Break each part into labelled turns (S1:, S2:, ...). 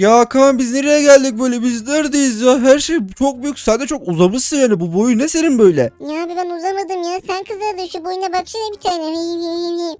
S1: Ya Kaan biz nereye geldik böyle? Biz neredeyiz ya? Her şey çok büyük. Sen de çok uzamışsın yani. Bu boyu ne senin böyle?
S2: Ya abi uzamadım ya. Sen kızardın şu boyuna baksana bir tane.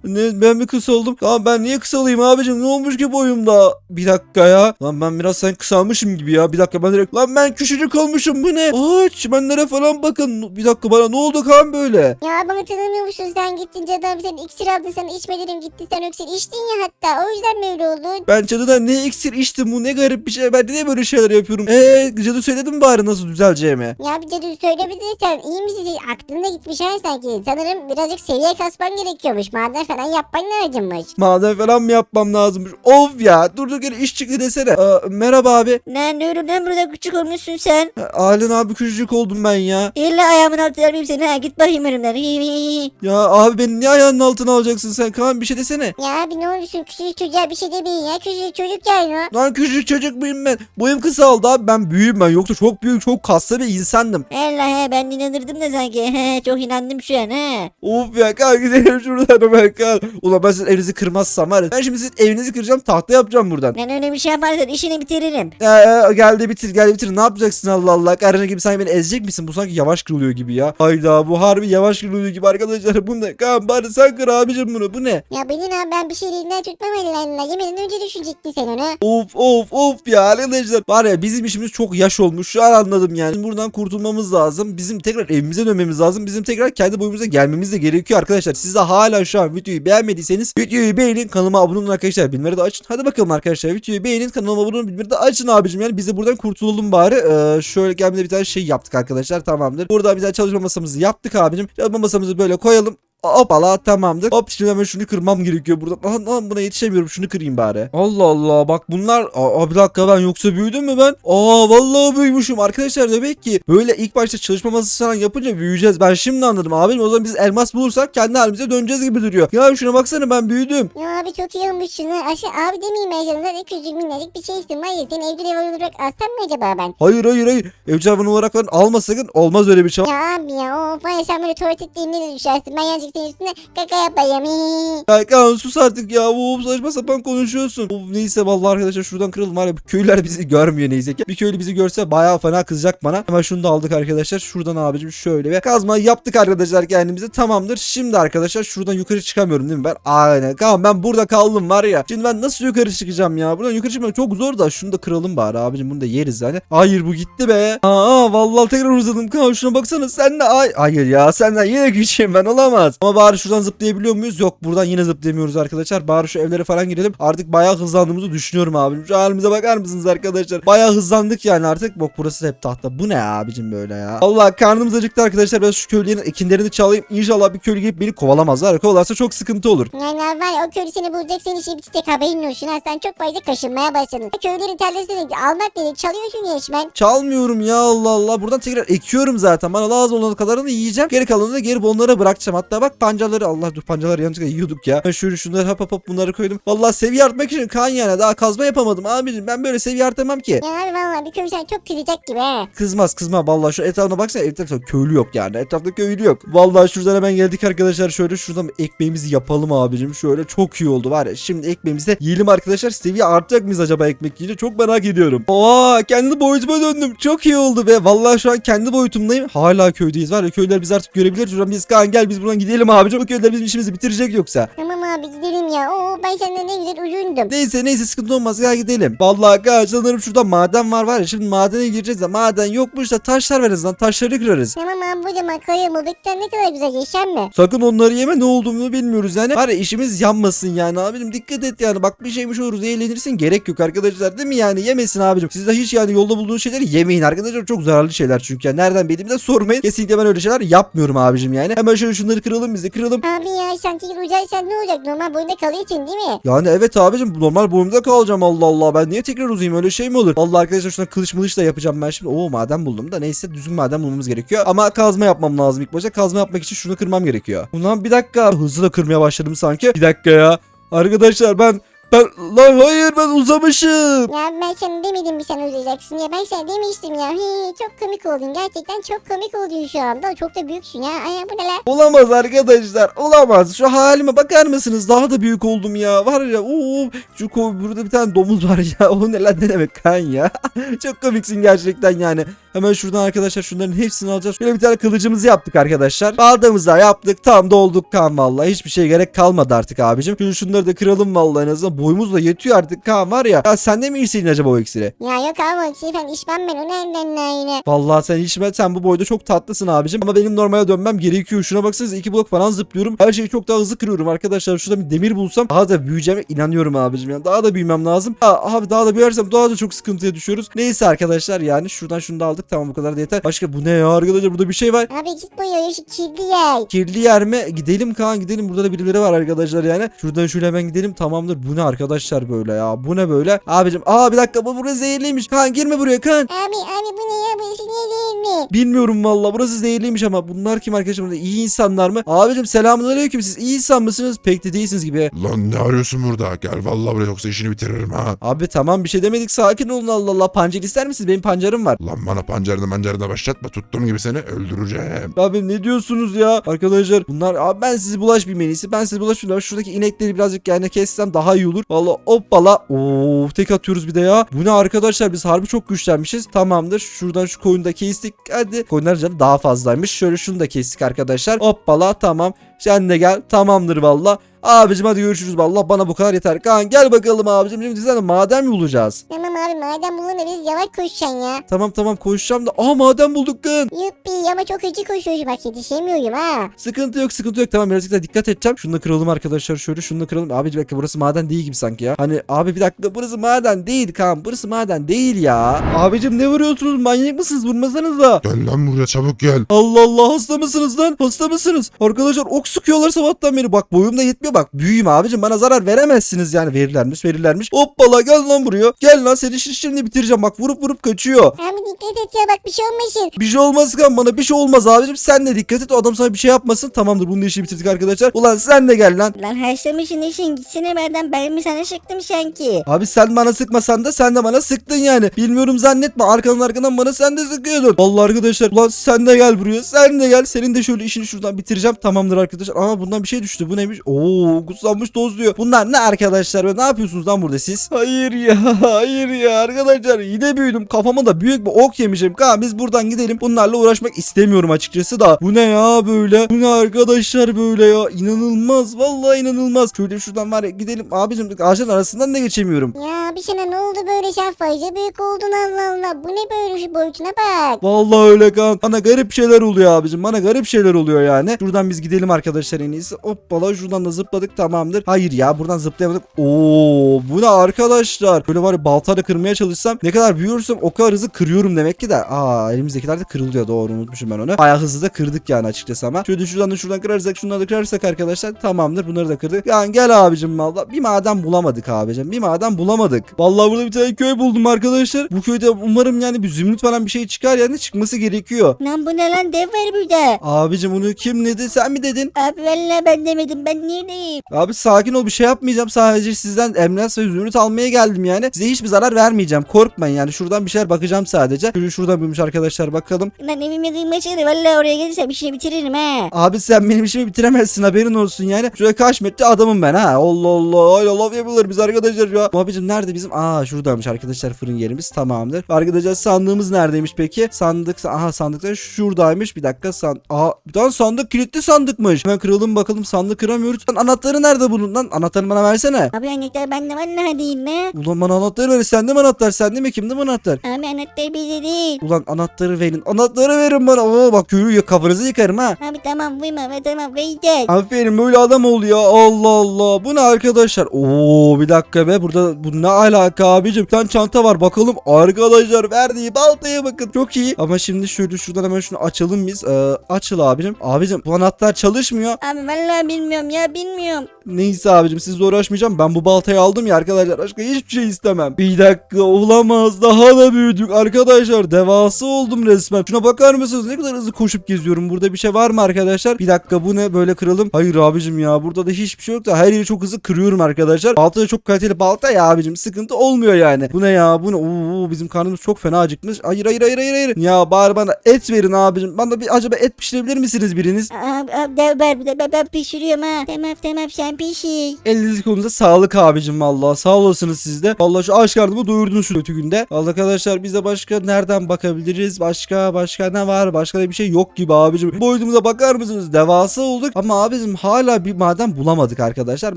S1: Ne ben mi kısa oldum? Tamam ben niye kısa olayım abicim ne olmuş ki boyumda? Bir dakika ya. Lan ben biraz sen kısalmışım gibi ya bir dakika ben direkt lan ben küçücük olmuşum bu ne? Aa çimenlere falan bakın bir dakika bana ne oldu Kaan böyle?
S2: ya bana tanımıyor musun? Sen gittin bir tane iksir aldın sana içme dedim gittin sen öksür içtin ya hatta. O yüzden mi öyle oldu?
S1: Ben cadıdan ne iksir içtim bu ne garip bir şey ben niye böyle şeyler yapıyorum? Eee cadı söyledi mi bari nasıl düzeleceğimi?
S2: Ya bir cadı söylemedin sen iyi misin? Aklında gitmiş ha sanki. Sanırım birazcık seviye kasman gerekiyormuş. Maden falan yapman lazımmış.
S1: Maden falan mı yapmam lazımmış? Of ya durduk yere iş çıktı desene. Aa, merhaba abi.
S3: Lan diyorum lan burada küçük olmuşsun sen.
S1: Ha, Halen abi küçücük oldum ben ya.
S3: İlla ayağımın altına alayım seni ha git bakayım önümden. Hi, hi, hi.
S1: Ya abi beni niye ayağının altına alacaksın sen? Kaan bir şey desene.
S2: Ya abi ne olursun küçücük çocuğa bir şey demeyin ya. Küçücük çocuk yani o.
S1: Lan küçücük çocuk muyum ben? Boyum kısa oldu abi ben büyüğüm ben. Yoksa çok büyük çok kaslı bir insandım.
S3: Allah he ben inanırdım da sanki. He, çok inandım şu an he.
S1: Of ya Kaan gidelim şuradan hemen Kaan. Ulan ben sizin evinizi kırmazsam var ya. Ben şimdi sizin evinizi kıracağım tahta yapacağım buradan.
S3: Ben öyle bir şey yaparsan işini bitiririm.
S1: Ya, geldi bitir geldi bitir ne yapacaksın Allah Allah. Karına gibi sanki beni ezecek misin? Bu sanki yavaş kırılıyor gibi ya. Hayda bu harbi yavaş kırılıyor gibi arkadaşlar. Bu ne? Kaan bari sen kır abicim bunu bu ne?
S2: Ya benim abi ben bir şey elinden tutmam elinden. Yemeden önce düşünecektin sen onu.
S1: Of of of ya arkadaşlar. Var ya bizim işimiz çok yaş olmuş. Şu an anladım yani. Buradan kurtulmamız lazım. Bizim tekrar evimize dönmemiz lazım. Bizim tekrar kendi boyumuza gelmemiz de gerekiyor arkadaşlar. Siz de hala şu an videoyu beğenmediyseniz videoyu beğenin. Kanalıma abone olun arkadaşlar. Bildirimleri de açın. Hadi bakalım arkadaşlar. Videoyu beğenin. Kanalıma abone olun. Bildirimleri de açın abicim. Yani biz buradan kurtulalım bari. Ee, şöyle gelmede bir tane şey yaptık arkadaşlar. Tamamdır. Burada bir tane çalışma masamızı yaptık abicim. Çalışma masamızı böyle koyalım. Hoppala tamamdır. Hop şimdi hemen şunu kırmam gerekiyor buradan. Lan, lan buna yetişemiyorum şunu kırayım bari. Allah Allah bak bunlar. Aa bir dakika ben yoksa büyüdüm mü ben? Aa vallahi büyümüşüm arkadaşlar demek ki böyle ilk başta çalışma masası falan yapınca büyüyeceğiz. Ben şimdi anladım abim o zaman biz elmas bulursak kendi halimize döneceğiz gibi duruyor. Ya şuna baksana ben büyüdüm.
S2: Ya abi çok iyi olmuş şunu. Aşağı abi demeyeyim ben sana. Zaten küçücük minnacık bir şeysin. Var ya seni evde ev olarak alsam mı acaba ben?
S1: Hayır hayır hayır. Evcil hayvan olarak falan alma sakın. Olmaz öyle bir şey.
S2: Ya abi ya of sen böyle tuvalet ettiğimde de düşersin. Ben yancık senin üstüne kaka yapayım.
S1: Ya Kaan sus artık ya. Of saçma sapan konuşuyorsun. Of neyse vallahi arkadaşlar şuradan kıralım var ya. Köylüler bizi görmüyor neyse ki. Bir köylü bizi görse bayağı fena kızacak bana. Hemen şunu da aldık arkadaşlar. Şuradan abicim şöyle ve kazma yaptık arkadaşlar kendimize. Tamamdır. Şimdi arkadaşlar şuradan yukarı çıkamıyorum değil mi ben? Aynen. Kaan ben burada kaldım var ya. Şimdi ben nasıl yukarı çıkacağım ya? Buradan yukarı çıkmak çok zor da. Şunu da kıralım bari abicim. Bunu da yeriz yani. Hayır bu gitti be. Aa vallahi tekrar uzadım. Kaan şuna baksana. Sen de ay. Hayır ya senden yine küçüğüm ben olamaz. Ama bari şuradan zıplayabiliyor muyuz? Yok buradan yine zıplayamıyoruz arkadaşlar. Bari şu evlere falan girelim. Artık bayağı hızlandığımızı düşünüyorum abicim. Şu halimize bakar mısınız arkadaşlar? Bayağı hızlandık yani artık. Bak burası hep tahta. Bu ne abicim böyle ya? Allah karnımız acıktı arkadaşlar. Ben şu köylülerin ekinlerini çalayım. İnşallah bir köylü gelip beni kovalamazlar. Kovalarsa çok sıkıntı olur.
S2: Yani var ya o köylü seni bulacak seni işi bitecek haberin olsun. Ha, sen çok fazla kaşınmaya başladın. Köylülerin tarlasını almak dedik çalıyorsun resmen.
S1: Çalmıyorum ya Allah Allah. Buradan tekrar ekiyorum zaten. Bana lazım olan kadarını yiyeceğim. Geri kalanını da geri onlara bırakacağım. Hatta bak pancarları Allah dur pancarları yanlışlıkla yiyorduk ya. Ben şöyle şunları hop hop hop bunları koydum. Vallahi seviye artmak için kan yani daha kazma yapamadım abicim. Ben böyle seviye artamam ki.
S2: Ya abi valla bir köylü sen çok kızacak gibi ha.
S1: Kızmaz kızma vallahi şu etrafına baksana etrafta köylü yok yani. Etrafta köylü yok. Vallahi şuradan hemen geldik arkadaşlar. Şöyle şuradan ekmeğimizi yapalım abicim. Şöyle çok iyi oldu var ya. Şimdi ekmeğimizi de yiyelim arkadaşlar. Seviye artacak mıyız acaba ekmek yiyince? Çok merak ediyorum. Oha kendi boyutuma döndüm. Çok iyi oldu be. Vallahi şu an kendi boyutumdayım. Hala köydeyiz var ya. Köylüler bizi artık görebilir. Şuradan biz kan gel biz buradan gidelim abicim. Bu köylüler bizim işimizi bitirecek yoksa.
S2: Tamam abi gidelim ya. Oo ben senden ne güzel uyundum.
S1: Neyse neyse sıkıntı olmaz gel gidelim. Vallahi sanırım şurada maden var var ya şimdi madene gireceğiz de maden yokmuş da taşlar veririz lan taşları kırarız.
S2: Tamam abi burada makaraya mobikten ne kadar güzel yaşam mı?
S1: Sakın onları yeme ne olduğunu bilmiyoruz yani. Var ya işimiz yanmasın yani abicim dikkat et yani bak bir şeymiş oluruz eğlenirsin gerek yok arkadaşlar değil mi yani yemesin abicim. Siz de hiç yani yolda bulduğunuz şeyleri yemeyin arkadaşlar çok zararlı şeyler çünkü yani nereden bildiğimi de sormayın. Kesinlikle ben öyle şeyler yapmıyorum abicim yani. Hemen şöyle şunları kıralım biz de kıralım.
S2: Abi ya sanki uzaysan ne olacak? Normal boyunda kalıyorsun değil mi?
S1: Yani evet abicim normal boyumda kalacağım Allah Allah ben niye tekrar uzayayım öyle şey mi olur? Vallahi arkadaşlar şuna kılıç mılıç da yapacağım ben şimdi. Oo maden buldum da neyse düzgün maden bulmamız gerekiyor. Ama kazma yapmam lazım ilk başta. Kazma yapmak için şunu kırmam gerekiyor. Bundan bir dakika hızlı da kırmaya başladım sanki. Bir dakika ya. Arkadaşlar ben Ben lan hayır ben uzamışım.
S2: Ya ben sana demedim mi sen uzayacaksın ya ben sana demiştim ya. Hi, çok komik oldun gerçekten çok komik oldun şu anda. Çok da büyüksün ya. Ay bu ne lan?
S1: Olamaz arkadaşlar olamaz. Şu halime bakar mısınız? Daha da büyük oldum ya. Var ya oo, şu ko- burada bir tane domuz var ya. O ne lan ne demek kan ya. Çok komiksin gerçekten yani. Hemen şuradan arkadaşlar şunların hepsini alacağız. Şöyle bir tane kılıcımızı yaptık arkadaşlar. Bardağımızı da yaptık. Tam dolduk kan vallahi. Hiçbir şey gerek kalmadı artık abicim. Şunu şunları da kıralım vallahi en azından. Boyumuz da yetiyor artık kan var ya. Ya sen de mi içseydin acaba o iksiri?
S2: Ya yok abi şey ben içmem ben o nereden lan yine.
S1: Vallahi sen içme sen bu boyda çok tatlısın abicim ama benim normale dönmem gerekiyor. Şuna baksanıza iki blok falan zıplıyorum. Her şeyi çok daha hızlı kırıyorum arkadaşlar. Şurada bir demir bulsam daha da büyüyeceğime inanıyorum abicim. Yani daha da büyümem lazım. Ha, abi daha da büyürsem daha da çok sıkıntıya düşüyoruz. Neyse arkadaşlar yani şuradan şunu da aldık. Tamam bu kadar da yeter. Başka bu ne ya arkadaşlar burada bir şey var.
S2: Abi git bu ya şu kirli yer.
S1: Kirli yer mi? Gidelim Kaan gidelim. Burada da birileri var arkadaşlar yani. Şuradan şöyle hemen gidelim. Tamamdır. Bu ne arkadaşlar böyle ya? Bu ne böyle? Abicim aa bir dakika bu burası zehirliymiş. Kaan girme buraya Kaan.
S2: Abi abi bu ne ya burası niye değil mi?
S1: Bilmiyorum valla burası zehirliymiş ama bunlar kim arkadaşlar burada iyi insanlar mı? Abicim selamünaleyküm siz iyi insan mısınız? Pek de değilsiniz gibi.
S4: Lan ne arıyorsun burada? Gel vallahi buraya yoksa işini bitiririm ha.
S1: Abi tamam bir şey demedik sakin olun Allah Allah pancar ister misiniz? Benim pancarım var.
S4: Lan bana pancarını mancarını başlatma. Tuttuğum gibi seni öldüreceğim.
S1: Abi ne diyorsunuz ya? Arkadaşlar bunlar abi ben sizi bulaşmayayım en iyisi. Ben sizi bulaşmayayım. Şuradaki inekleri birazcık yani kessem daha iyi olur. Valla hoppala. Oo tek atıyoruz bir de ya. Bu ne arkadaşlar biz harbi çok güçlenmişiz. Tamamdır. Şuradan şu koyunu da kestik. Hadi. Koyunların canı daha fazlaymış. Şöyle şunu da kestik arkadaşlar. Hoppala tamam. Sen de gel. Tamamdır valla. Abicim hadi görüşürüz valla bana bu kadar yeter. Kaan gel bakalım abicim. Şimdi sen de maden mi bulacağız?
S2: Tamam abi madem bulun da biz yavaş koşacaksın ya.
S1: Tamam tamam koşacağım da. Aa maden bulduk Kaan.
S2: Yuppi ama çok hızlı koşuyoruz bak yetişemiyorum ha.
S1: Sıkıntı yok sıkıntı yok tamam birazcık da dikkat edeceğim. Şunu da kıralım arkadaşlar şöyle şunu da kıralım. Abi bir dakika burası maden değil gibi sanki ya. Hani abi bir dakika burası maden değil Kaan burası maden değil ya. Abicim ne vuruyorsunuz manyak mısınız vurmasanıza.
S4: Gel lan buraya çabuk gel.
S1: Allah Allah hasta mısınız lan? Hasta mısınız? Arkadaşlar ok sıkıyorlar sabahtan beri. Bak boyum da yetmiyor bak. Büyüyüm abicim bana zarar veremezsiniz yani. Verirlermiş verirlermiş. Hoppala gel lan buraya. Gel lan seni şi- şimdi bitireceğim. Bak vurup vurup kaçıyor.
S2: Abi dikkat et ya bak bir şey olmasın.
S1: Bir şey olmaz kan bana bir şey olmaz abicim. Sen de dikkat et o adam sana bir şey yapmasın. Tamamdır bunun işi bitirdik arkadaşlar. Ulan sen de gel lan.
S3: Lan haşlamışın işin gitsene benden ben mi sana sıktım sanki?
S1: Abi sen bana sıkmasan da sen de bana sıktın yani. Bilmiyorum zannetme arkanın arkadan bana sen de sıkıyordun. Vallahi arkadaşlar ulan sen de gel buraya. Sen de gel. Senin de şöyle işini şuradan bitireceğim. Tamamdır arkadaşlar. Aa bundan bir şey düştü. Bu neymiş? Oo kutsanmış toz diyor. Bunlar ne arkadaşlar? Ve ne yapıyorsunuz lan burada siz? Hayır ya. Hayır ya arkadaşlar. Yine büyüdüm. Kafama da büyük bir ok yemişim. Kaan biz buradan gidelim. Bunlarla uğraşmak istemiyorum açıkçası da. Bu ne ya böyle? Bu ne arkadaşlar böyle ya? İnanılmaz. Vallahi inanılmaz. Şöyle şuradan var ya gidelim. Abicim ağaçların arasından da geçemiyorum.
S2: Ya bir sana ne oldu böyle şafayca büyük oldun Allah Allah. Bu ne böyle şu boyutuna bak.
S1: Vallahi öyle kan. Bana garip şeyler oluyor abicim. Bana garip şeyler oluyor yani. Şuradan biz gidelim arkadaşlar en iyisi. Hoppala şuradan da zıpladık tamamdır. Hayır ya buradan zıplayamadık. Oo bu ne arkadaşlar? Böyle var ya baltayla kırmaya çalışsam ne kadar büyürsem o kadar hızlı kırıyorum demek ki de. Aa elimizdekiler de kırılıyor doğru unutmuşum ben onu. Bayağı hızlı da kırdık yani açıkçası ama. Şöyle şuradan da şuradan kırarsak şunları da kırarsak arkadaşlar tamamdır bunları da kırdık. Yani gel abicim valla. Bir maden bulamadık abicim. Bir maden bulamadık. Vallahi burada bir tane köy buldum arkadaşlar. Bu köyde umarım yani bir zümrüt falan bir şey çıkar yani çıkması gerekiyor.
S3: Lan bu ne lan dev var burada.
S1: Abicim onu kim dedi sen mi dedin?
S3: Abi vallahi ben demedim ben niye diyeyim?
S1: Abi sakin ol bir şey yapmayacağım sadece sizden emlak ve zümrüt almaya geldim yani. Size hiçbir zarar vermeyeceğim korkmayın yani şuradan bir şeyler bakacağım sadece. Şöyle şuradan büyümüş arkadaşlar bakalım.
S3: Lan evime kıymaçları vallahi oraya gelirse bir şey bitiririm ha.
S1: Abi sen benim işimi bitiremezsin haberin olsun yani. Şuraya kaç metre adamım ben ha. Allah Allah. Ay Allah yapıyorlar biz arkadaşlar ya. Abicim nerede bizim? Aa şuradaymış arkadaşlar fırın yerimiz tamamdır. Arkadaşlar sandığımız neredeymiş peki? Sandık aha sandıklar şuradaymış. Bir dakika san. Aa bir tane sandık kilitli sandıkmış. Hemen kıralım bakalım sandık kıramıyoruz. Lan anahtarı nerede bunun lan? Anahtarını bana versene.
S3: Abi anahtar bende vallahi değil mi?
S1: Ulan bana anahtarı ver. Sende mi anahtar? Sende mi? Kimde mi anahtar?
S3: Abi anahtar bizde değil.
S1: Ulan anahtarı verin. Anahtarı verin bana. Oo bak ya kafanızı yıkarım ha.
S3: Abi tamam vurma ve tamam vereceğiz.
S1: Aferin böyle adam ol ya. Allah Allah. Bu ne arkadaşlar? Oo bir dakika be. Burada bu ne alaka abicim? Bir tane çanta var. Bakalım arkadaşlar verdiği baltaya bakın. Çok iyi. Ama şimdi şöyle şuradan hemen şunu açalım biz. Ee, açıl abicim. Abicim bu anahtar çalışmıyor.
S3: Abi vallahi bilmiyorum ya bilmiyorum.
S1: Neyse abicim sizle uğraşmayacağım. Ben bu baltayı aldım ya arkadaşlar. Başka hiçbir şey istemem. Bir dakika olamaz. Daha da büyüdük arkadaşlar. Devasa oldum resmen. Şuna bakar mısınız? Ne kadar hızlı koşup geziyorum. Burada bir şey var mı arkadaşlar? Bir dakika bu ne? Böyle kıralım. Hayır abicim ya. Burada da hiçbir şey yok da her yeri çok hızlı kırıyorum arkadaşlar. Balta da çok kaliteli balta ya abicim. Sıkıntı olmuyor yani. Bu ne ya? Bu ne? Oo, bizim karnımız çok fena acıkmış. Hayır hayır hayır hayır hayır. Ya bari bana et verin abicim. Bana bir acaba et pişirebilir misiniz biriniz?
S3: Abi, abi de ben, ben pişiriyorum ha. Tamam tamam sen pişir.
S1: Eliniz kolunuza sağlık abicim valla. Sağ olasınız siz de. Valla şu aç karnımı doyurdunuz şu kötü günde. Valla arkadaşlar biz de başka nereden bakabiliriz? Başka başka ne var? Başka da bir şey yok gibi abicim. Boyutumuza bakar mısınız? Devasa olduk. Ama abicim hala bir maden bulamadık arkadaşlar.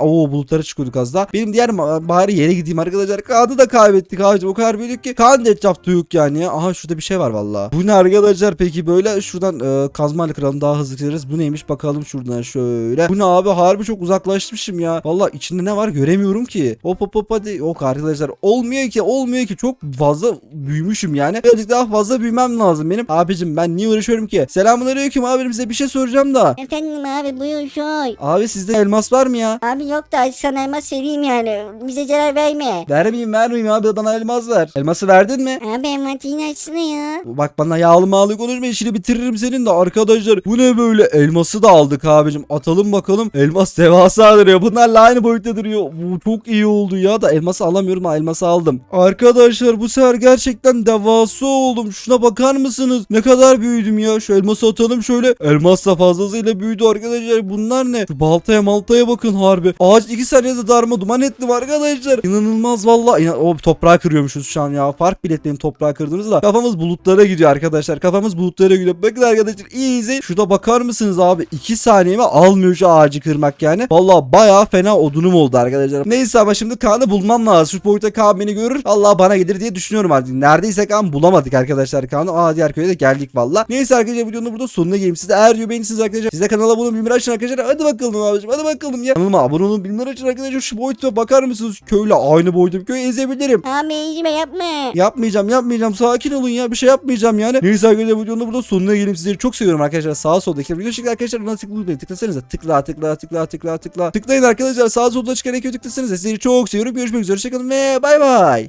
S1: Oo bulutlara çıkıyorduk az daha. Benim diğer bari yere gideyim arkadaşlar. Kağıdı da kaybettik abicim. O kadar büyüdük ki. Kaan da etrafta yok yani ya. Aha şurada bir şey var valla. Bu ne arkadaşlar peki böyle şuradan e, kazmayla kıralım daha hızlı gideriz. Bu neymiş bakalım şuradan şöyle. Bu ne abi harbi çok uzaklaşmışım ya. Valla içinde ne var göremiyorum ki. Hop hop hop hadi. Yok arkadaşlar olmuyor ki olmuyor ki. Çok fazla büyümüşüm yani. Birazcık daha fazla büyümem lazım benim. Abicim ben niye uğraşıyorum ki? Selamünaleyküm abim size bir şey soracağım da.
S3: Efendim abi buyur soy.
S1: Abi sizde elmas var mı ya?
S3: Abi yok da sana elmas vereyim yani. Bize zarar verme.
S1: Vermeyeyim vermeyeyim abi bana elmas ver. Elması verdin mi?
S3: Abi envanterini açsana ya.
S1: Bak bana yağlı mağlı konuşma işini bitiririm senin de arkadaşlar. Bu ne böyle elması da aldık abicim. Atalım bakalım. Elmas devasa duruyor. Bunlarla aynı boyutta duruyor. Bu çok iyi oldu ya da elması alamıyorum ama elması aldım. Arkadaşlar bu sefer gerçekten devasa oldum. Şuna bakar mısınız? Ne kadar büyüdüm ya. Şu elması atalım şöyle. Elmas da fazlasıyla büyüdü arkadaşlar. Bunlar ne? Şu baltaya maltaya bakın harbi. Ağaç iki saniyede darma duman ettim arkadaşlar. İnanılmaz valla. İnan- o toprağı kırıyormuşuz şu an ya. Fark bile etmeyin toprağı kırdığımızda. Kafamız bulutlara gidiyor arkadaşlar. Kafamız bulutlara gidiyor. Bakın arkadaşlar easy. Şurada bakar mısınız abi? 2 saniyeme almıyor şu ağacı kırmak yani. Valla baya fena odunum oldu arkadaşlar. Neyse ama şimdi Kaan'ı bulmam lazım. Şu boyutta Kaan beni görür. Allah bana gelir diye düşünüyorum artık. Neredeyse Kaan bulamadık arkadaşlar Kaan'ı. Aa diğer köye de geldik valla. Neyse arkadaşlar videonun burada sonuna geleyim. Siz de eğer video beğenirsiniz arkadaşlar. Siz de kanala abone olun bildirimleri açın arkadaşlar. Hadi bakalım abicim. Hadi bakalım ya. Kanalıma abone olun bildirimleri açın arkadaşlar. Şu boyuta bakar mısınız? Köyle aynı boyutta bir köy ezebilirim.
S3: Abi iyicime yapma.
S1: Yapmayacağım yapmayacağım sakin olun ya bir şey yapmayacağım yani. Neyse arkadaşlar videonun burada sonuna gelip sizleri çok seviyorum arkadaşlar. Sağa soldaki video arkadaşlar ona tıklayın tıklasanıza tıkla tıkla tıkla tıkla tıkla tıklayın arkadaşlar. Sağa solda çıkan ekranı tıklasanıza sizleri çok seviyorum. Görüşmek üzere. Hoşçakalın ve bay bay.